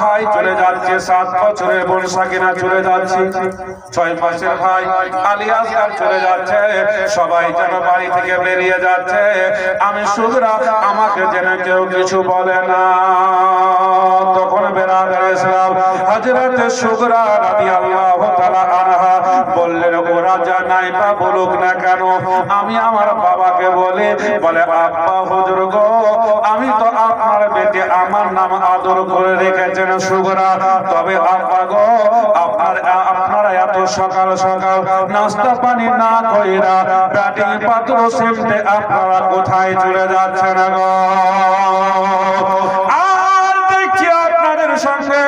ভাই, চলে যাচ্ছে সাত বছরের বোন সাকিনা চলে যাচ্ছে। ছয় মাসের ভাই আলিয়াস আসগার চলে যাচ্ছে। সবাই যেন বাড়ি থেকে বেরিয়ে যাচ্ছে। আমি সুদরা আমাকে যেন কেউ কিছু বলে না। তখন বেড়া ইসলাম, হযরত রাতি রাদিয়াল্লাহু তাআলা বললেন ওরা যা নাই বা বলুক না কেন? আমি আমার বাবাকে বলি, বলে, আব্বা, হুজুর গো, আমি তো আপনার বেটি, আমার নাম আদর করে রেখেছেন সুগরা। তবে আব্বা গো, আপনার, আপনারা এত সকাল সকাল নাস্তা পানি না কইরা ব্যাটিং পাত্র সেমতে আপনারা কোথায় চলে যাচ্ছেন গো? আর দেখছি আপনাদের সঙ্গে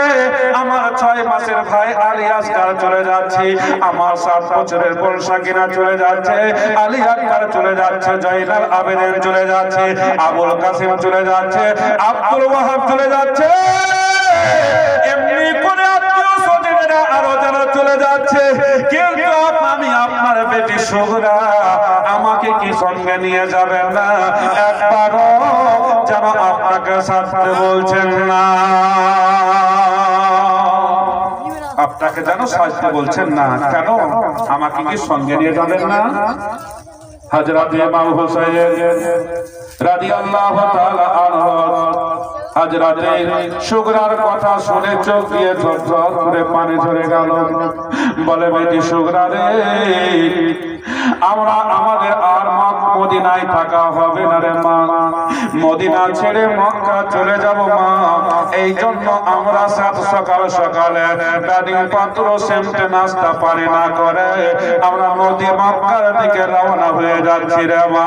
আমার ছয় মাসের ভাই আলী আসগার চলে যাচ্ছে। আমার সাত বছরের বোন সাকিনা চলে যাচ্ছে। আলী আকবর চলে যাচ্ছে জয়নাল আবেদিন চলে যাচ্ছে, আবুল কাসিম চলে যাচ্ছে, আব্দুল ওয়াহাব চলে যাচ্ছে। এমনি করে আরও যারা চলে যাচ্ছে। কিন্তু আমি আপনার বেটি সুগরা আমাকে কি সঙ্গে নিয়ে যাবেন না? যেন আপনাকে সাথে বলছেন না। আপনাকে যেন সাজতে বলছেন না। কেন? আমাকে কি সঙ্গে নিয়ে যাবেন না? হযরত ইমাম হুসাইন রাদিয়াল্লাহু তাআলা আনহু হযরতে সুগরার কথা শুনে চোখ দিয়ে ঝরঝর করে পানি ঝরে গেল। বলে, বেটি সুগরা রে, আমরা আমাদের আর মদিনায় থাকা হবে না রে মা। মদিনা ছেড়ে মক্কা চলে যাব, মা। এই জন্য আমরা সাত সকাল সকালে গাড়ি পাত্র সেমটে নাস্তা পানি না করে আমরা নদী মক্কার দিকে রওনা হয়ে যাচ্ছি রে মা।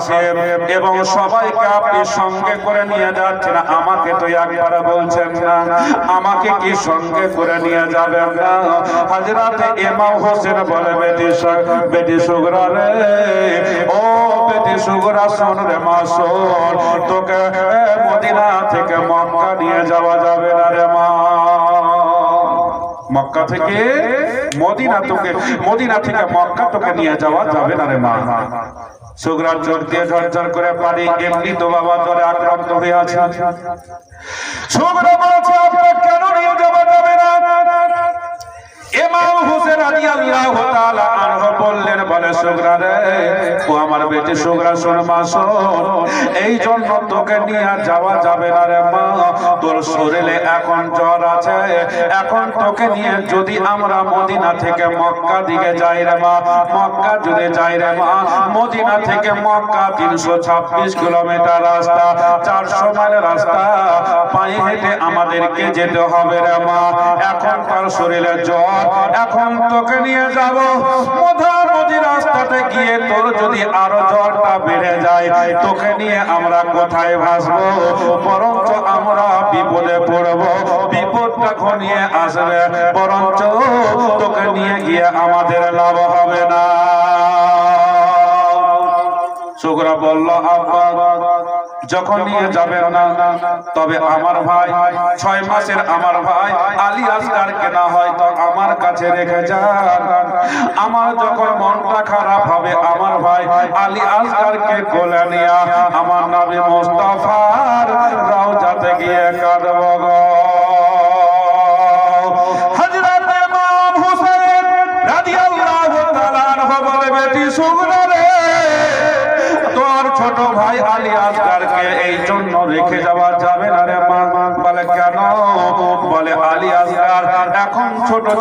আবুল এবং সবাইকে আপনি সঙ্গে করে নিয়ে যাচ্ছেন। আমাকে তো একবার বলছেন না, আমাকে কি সঙ্গে করে নিয়ে যাবেন না? হাজরাতে ইমাম হোসেন বলে বেটি বেটি সুগরা রে, ও বেটি সুগরা শোন রে মা, শোন, তোকে মদিনা থেকে মক্কা নিয়ে যাওয়া যাবে না রে মা। মক্কা থেকে মদিনা তোকে, মদিনা থেকে মক্কা তোকে নিয়ে যাওয়া যাবে না রে মা। সুগরার চোখ দিয়ে ঝরঝর করে পানি এমনি তো বাবা তোরে আক্রান্ত হয়ে আছে। সুগরা বলছে কেন নিয়ে যাওয়া যাবে না? এমাম হোসেন রাদিয়াল্লাহু তাআলা সুগরা রে ও আমার বেটি সুগরা এই জন্য তোকে যাওয়া যাবে না রে মা। তোর শরীরে এখন জ্বর আছে। এখন তোকে নিয়ে যদি আমরা মদিনা থেকে মক্কা দিকে যাই রে মা, মক্কা যদি যাই রে মা, মদিনা থেকে মক্কা তিনশো ছাব্বিশ কিলোমিটার রাস্তা, চারশো মাইল রাস্তা, পায়ে হেঁটে আমাদেরকে যেতে হবে রে মা। এখন তার শরীরে জ্বর, এখন তোকে নিয়ে যাব। যদি আরও জ্বরটা বেড়ে যায়, তোকে নিয়ে আমরা কোথায় ভাসবো? বরঞ্চ আমরা বিপদে পড়ব, বিপদটা ঘনিয়ে আসবে, বরঞ্চ তোকে নিয়ে গিয়ে আমাদের লাভ হবে না। শুক্র বলল, আব্বা যখন নিয়ে যাবে না তবে আমার ভাই ছয় মাসের আমার ভাই আলী আসগার কেনা হয় তো আমার কাছে রেখে যান। আমার যখন মনটা খারাপ হবে আমার ভাই আলী আসগারকে কোলে নিয়ে আমার নামে মোস্তফার রাও যাতে গিয়ে কাঁদব গো।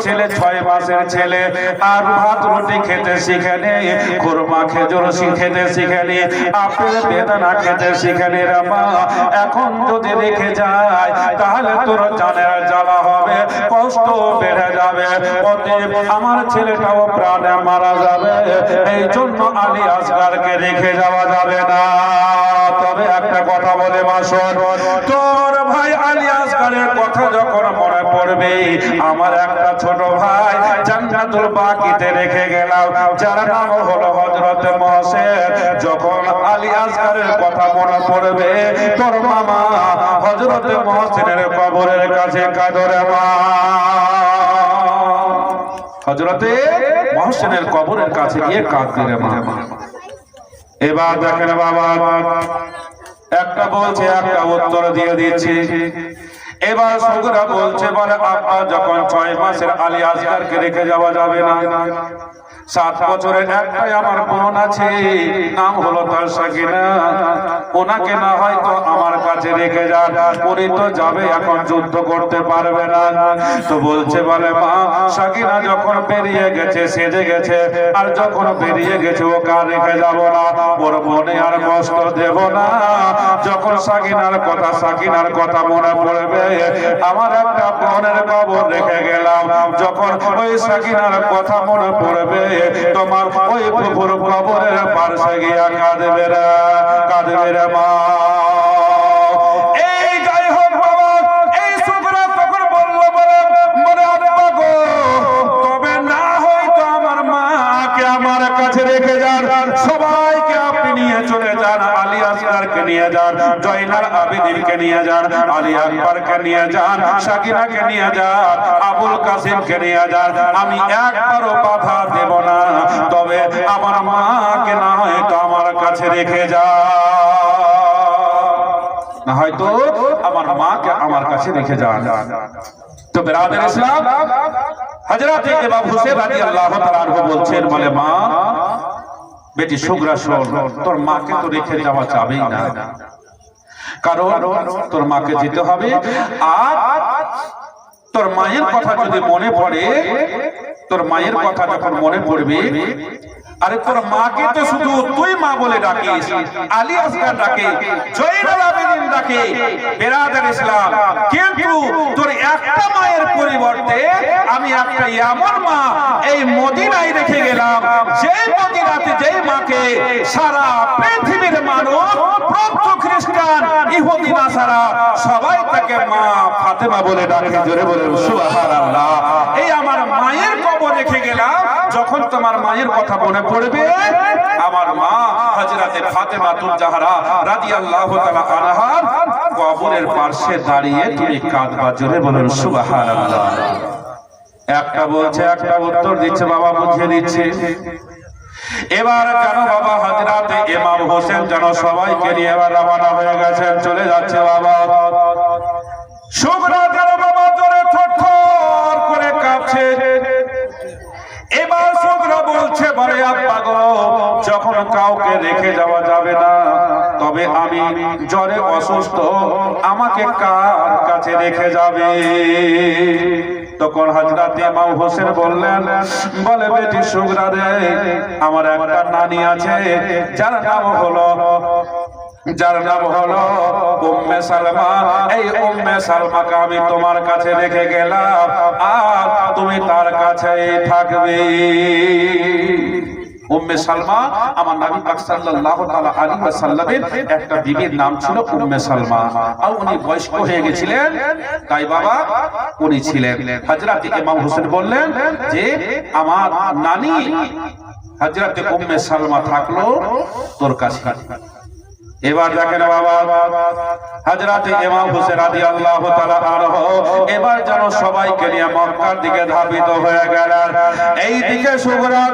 ছেলে, ছয় মাসের ছেলে। আর ভাত রুটি খেতে শিখেনি, খুরমা খেজুর খেতে শিখেনি, আপেল, বেদানা খেতে শিখেনি রে মা। এখন যদি রেখে যায়, তাহলে তোর জানের জ্বালা হবে, কষ্ট বেড়ে যাবে। আমার ছেলেটাও প্রাণে মারা যাবে এই জন্য আলী আসগারকে রেখে যাওয়া যাবে না তবে একটা কথা বলে মাসর তোর ভাই আলী আসগারের কথা যখন মনে পড়বে আমার একটা ছোট ভাই জান্নাতুল বাকিতে রেখে গেলাম। যার নাম হলো হযরত মহসেন যখন আলী আসগারের কথা মনে পড়বে, তোর মামা হযরত মহসিনের কবরের কাছে কাদরে মা। হজরতে মহসেনের কবরের কাছে গিয়ে কাঁদতে মা। এবার দেখেন বাবা, একটা বলছে, একটা উত্তর দিয়ে দিচ্ছি। এবার সগুরা বলছে বলে আপা যখন ছয় মাসের আলী আসগারকে রেখে যাওয়া যাবে না। সাত বছরের একটাই আমার বোন আছে, নাম হলো তার সাকিনা ওনাকে না হয়তো আমার কাছে রেখে যান, উনি তো যাবে এখন, যুদ্ধ করতে পারবে না। তো বলছে, বলে, মা সাকিনা যখন বেরিয়ে গেছে, সেজে গেছে, আর যখন বেরিয়ে গেছে ও কার রেখে যাব না। ওর মনে আর কষ্ট দেব না। যখন সাকিনার কথা সাকিনার কথা মনে পড়বে, আমার একটা বোনের কবর রেখে গেলাম। যখন ওই সাকিনার কথা মনে পড়বে তোমার ওই পুকুর কবরের পার্শ্বে গিয়া কাঁদবে। জয়নাল আবেদিনকে নিয়ে যান, আলী আকবরকে নিয়ে যান, সাকিনাকে নিয়ে যান, আবুল কাসিমকে নিয়ে যান। আমি একবারও বাধা দেব না, তবে আমার মাকে না হয়তো আমার কাছে রেখে যান না হয়তো আমার মাকে আমার কাছে রেখে যান। তো বেরাদের ইসলাম, হযরত ইমাম হুসেন রাদিয়াল্লাহু তাআলা বলছেন বলে মা, বেটি সুগ্রা শোন, তোর মাকে তো রেখে যাওয়া যাবেই না। কারণ তোর মাকে যেতে হবে। আর তোর মায়ের কথা যদি মনে পড়ে, তোর মায়ের কথা যখন মনে পড়বে, আরে তোর মাকে তো শুধু তুই মা বলে ডাকিস, আলী আসগার ডাকে আবেদিন ডাকে, বেরাদার ইসলাম। কিন্তু তোর একটা মায়ের পরিবর্তে আমি একটা এমন মা এই মদিনায় রেখে গেলাম, যেই মদিনাতে যেই মাকে সারা পৃথিবীর মানুষ ইহুদি নাসারা সবাই তাকে মা ফাতেমা বলে ডাকে, জোরে বলে, সুবহানাল্লাহ। এই আমার মায়ের কবর রেখে গেলাম, যখন তোমার মায়ের কথা মনে পড়বে, আমার মা হযরতে ফাতেমা রাদিয়াল্লাহু তাআলা কবরের পাশে দাঁড়িয়ে তুমি কাঁদবা, জোরে বলুন সুবহানাল্লাহ। একটা বলছে, একটা উত্তর দিচ্ছে, বাবা বুঝিয়ে দিচ্ছে। এবার কেন বাবা হাজরাতে ইমাম হোসেন যেন সবাইকে নিয়ে এবার রওনা হয়ে গেছেন? চলে যাচ্ছে বাবা। শুকনা কেন বাবা জোরে করে কাঁপছে। এবার শুকনা বলছে বলে আব্বা গো, যখন কাউকে রেখে যাওয়া যাবে না, তবে আমি জ্বরে অসুস্থ, আমাকে কার কাছে রেখে যাবে? তখন হাজরা ইমাম হোসেন বললেন, বলে বেটি সুগরা রে আমার একটা নানি আছে, যার নাম হলো, যার নাম হলো উম্মে সালমা। এই উম্মে সালমাকে আমি তোমার কাছে রেখে গেলাম, আর তুমি তার কাছেই থাকবে। উম্মে সালমা, আমার নবী পাক সাল্লাল্লাহু তাআলা আলাইহি ওয়াসাল্লামের একটা বিবির নাম ছিল উম্মে সালমা। আর উনি বয়স্ক হয়ে গেছিলেন, তাই বাবা উনি ছিলেন। হযরত ইমাম হোসেন বললেন যে, আমার নানি হযরত উম্মে সালমা থাকল তোর কাছে। এবার দেখেন বাবা হাজরাতে ইমাম হোসেন আল্লাহ তাআলা আনহু এবার যেন সবাইকে নিয়ে মক্কার দিকে ধাবিত হয়ে গেলেন। এই দিকে সুগরার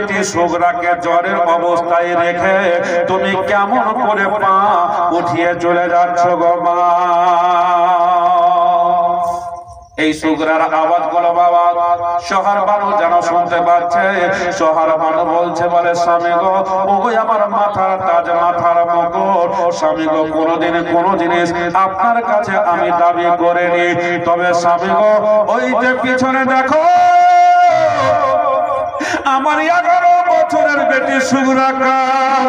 বেটি সুগরাকে জ্বরের অবস্থায় রেখে তুমি কেমন করে মা উঠিয়ে চলে যাচ্ছ গো মা? এই সুগরার আওয়াজগুলো বাবা, শহর বানু যেন শুনতে পাচ্ছে, শহর বানু বলছে, বলে, স্বামী গো ওই আমার মাথার তাজ, মাথার মুকুট। স্বামী গো, কোনোদিন কোনো জিনিস আপনার কাছে আমি দাবি করিনি। তবে স্বামী গো, ওই যে পিছনে দেখো আমার এগারো বছরের বেটি সুগরা কান